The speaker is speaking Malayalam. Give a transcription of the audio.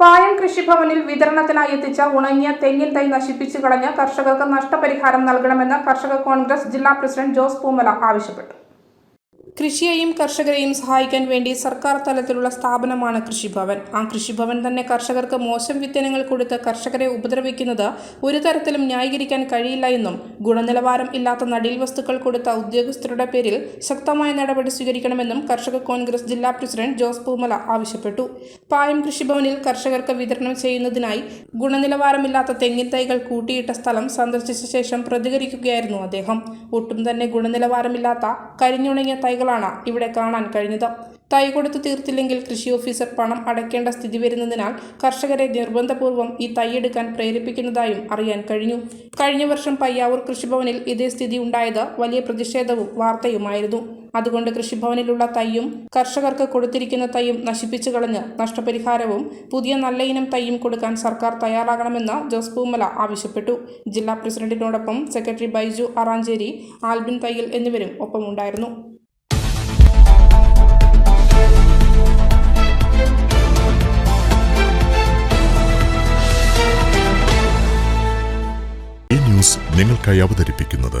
പായം കൃഷിഭവനിൽ വിതരണത്തിനായി എത്തിച്ച ഉണങ്ങിയ തെങ്ങിൻ തൈ നശിപ്പിച്ചു കളഞ്ഞ് കർഷകർക്ക് നഷ്ടപരിഹാരം നൽകണമെന്ന് കർഷക കോൺഗ്രസ് ജില്ലാ പ്രസിഡന്റ് ജോസ് പൂമല ആവശ്യപ്പെട്ടു. കൃഷിയെയും കർഷകരെയും സഹായിക്കാൻ വേണ്ടി സർക്കാർ തലത്തിലുള്ള സ്ഥാപനമാണ് കൃഷിഭവൻ. ആ കൃഷിഭവൻ തന്നെ കർഷകർക്ക് മോശം വിത്തനങ്ങൾ കൊടുത്ത് കർഷകരെ ഉപദ്രവിക്കുന്നത് ഒരു തരത്തിലും ന്യായീകരിക്കാൻ കഴിയില്ല എന്നും ഗുണനിലവാരം ഇല്ലാത്ത നടീൽ വസ്തുക്കൾ കൊടുത്ത ഉദ്യോഗസ്ഥരുടെ പേരിൽ ശക്തമായ നടപടി സ്വീകരിക്കണമെന്നും കർഷക കോൺഗ്രസ് ജില്ലാ പ്രസിഡന്റ് ജോസ് പൂമല ആവശ്യപ്പെട്ടു. പായം കൃഷിഭവനിൽ കർഷകർക്ക് വിതരണം ചെയ്യുന്നതിനായി ഗുണനിലവാരമില്ലാത്ത തെങ്ങിൻ തൈകൾ കൂട്ടിയിട്ട സ്ഥലം സന്ദർശിച്ച ശേഷം പ്രതികരിക്കുകയായിരുന്നു അദ്ദേഹം. ഒട്ടും തന്നെ ഗുണനിലവാരമില്ലാത്ത കരിഞ്ഞുണങ്ങിയ തൈകളാണ് ഇവിടെ കാണാൻ കഴിഞ്ഞത്. തൈ കൊടുത്തു തീർത്തില്ലെങ്കിൽ കൃഷി ഓഫീസർ പണം അടയ്ക്കേണ്ട സ്ഥിതി വരുന്നതിനാൽ കർഷകരെ നിർബന്ധപൂർവം ഈ തൈ എടുക്കാൻ പ്രേരിപ്പിക്കുന്നതായും അറിയാൻ കഴിഞ്ഞു. കഴിഞ്ഞ വർഷം പയ്യാവൂർ കൃഷിഭവനിൽ ഇതേ സ്ഥിതി ഉണ്ടായത് വലിയ പ്രതിഷേധവും വാർത്തയുമായിരുന്നു. അതുകൊണ്ട് കൃഷിഭവനിലുള്ള തൈയും കർഷകർക്ക് കൊടുത്തിരിക്കുന്ന തൈയും നശിപ്പിച്ചു കളഞ്ഞ് നഷ്ടപരിഹാരവും പുതിയ നല്ല ഇനം തൈയും കൊടുക്കാൻ സർക്കാർ തയ്യാറാകണമെന്ന് ജോസ് പൂമല ആവശ്യപ്പെട്ടു. ജില്ലാ പ്രസിഡന്റിനോടൊപ്പം സെക്രട്ടറി ബൈജു അറാഞ്ചേരി ആൽബിൻ തയ്യൽ എന്നിവരും ഒപ്പമുണ്ടായിരുന്നു. ന്യൂസ് നിങ്ങൾക്കായി അവതരിപ്പിക്കുന്നത്